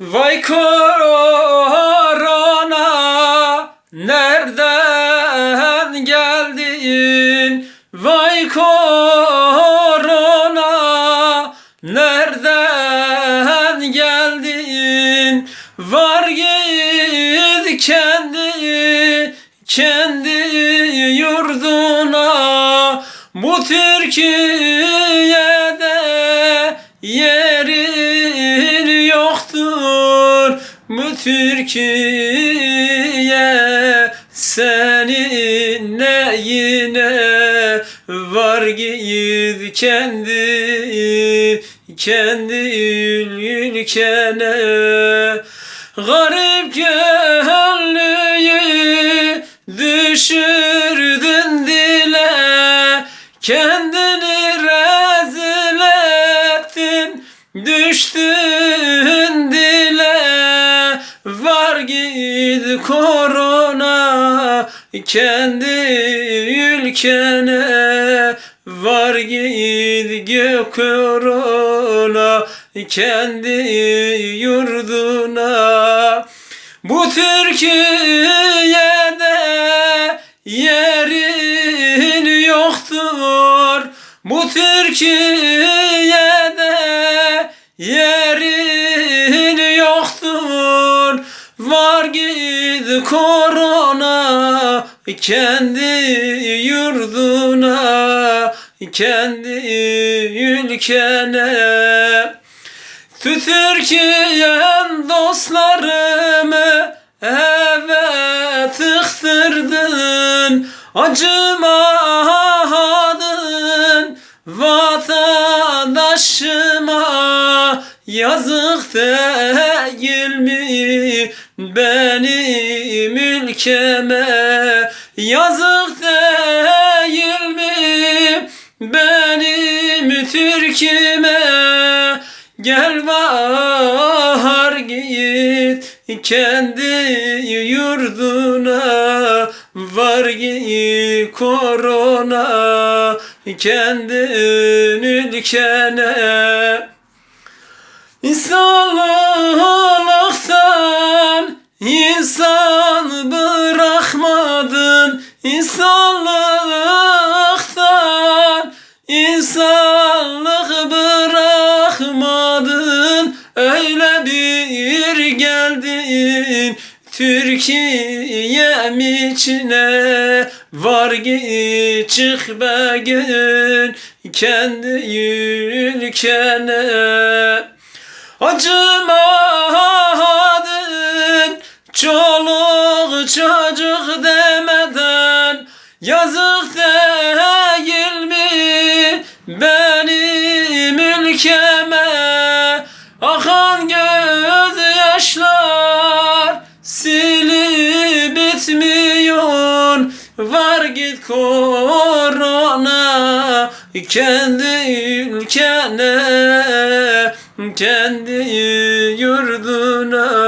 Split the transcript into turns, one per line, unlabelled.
Vay korona nereden geldin? Vay korona nereden geldin? Var git kendi kendi yurduna bu Türkiye'de yerin Türkiye senin neyine var git kendi kendi ülkene. Garip gönlüyü düşürdün dile kendini rezil ettin düştün korona kendi ülkene var git gök korona kendi yurduna. Bu Türkiye'de yerin yoktur. Bu Türkiye'de git korona kendi yurduna kendi ülkene. Türkiye'm dostlarımı eve tıktırdın Acımadın vatandaşıma Yazık değil mi benim ülkeme. Yazık değil mi benim Türk'üme. Gel bahar git kendi yurduna. Var git korona kendi ülkene geldin Türkiye'm içine Var git çık be gün kendi ülkene. Acımadın çoluk çocuk demeden Yazık değil mi benim ülkeme Var git korona kendi ülkene kendi yurduna